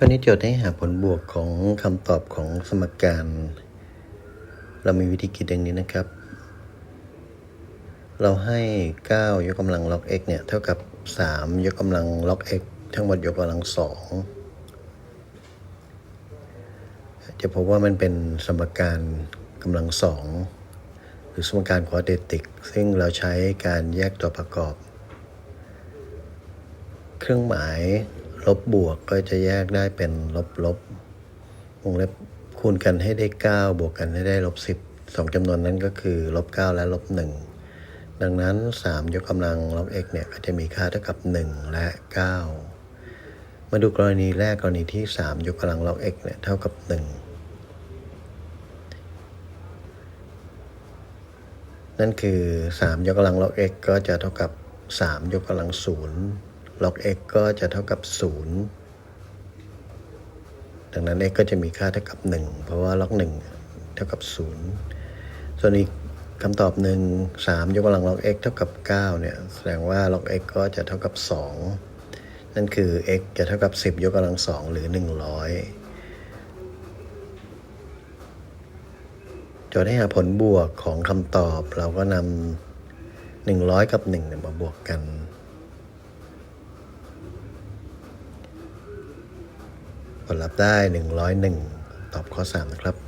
ข้อนี้โจทย์ให้หาผลบวกของคำตอบของสมการ เรามีวิธีคิดอย่างนี้นะครับ เราให้ 9 ยกกำลังล็อก x เนี่ย เท่ากับ 3 ยกกำลังล็อก x ทั้งหมดยกกำลัง 2 จะพบว่ามันเป็นสมการกำลังสองหรือสมการควอเดติก ซึ่งเราใช้การแยกตัวประกอบ เครื่องหมาย ลบบวกก็จะแยกได้เป็นลบลบวงเล็บคูณกันให้ได้ 9 บวกกันให้ได้ลบ10สองจำนวนนั้นก็คือลบ9และลบ1ดังนั้น 3 ยกกำลังลบ x เนี่ยก็จะมีค่าเท่ากับ 1 และ 9 มาดูกรณีแรกกรณีที่ 3 ยกกำลังลบ x เนี่ยเท่ากับ 1 นั่นคือ 3 ยกกำลังลบ x ก็จะเท่ากับ 3 ยกกำลัง0 log x ก็จะเท่ากับ 0 ดังนั้น x ก็จะมีค่าเท่ากับ 1 เพราะว่า log 1เท่ากับ 0 ส่วนอีกคำตอบหนึ่ง3ยกกำลัง log x เท่ากับ 9 เนี่ย แสดงว่า log x ก็จะเท่ากับ 2 นั่นคือ x จะเท่ากับ 10 ยกกำลัง 2 หรือ 100โจทย์ให้หาผลบวกของคำตอบเราก็นำ100 กับ1เนี่ยมาบวกกัน ผลลัพธ์ได้ 101 ตอบข้อ 3 นะครับ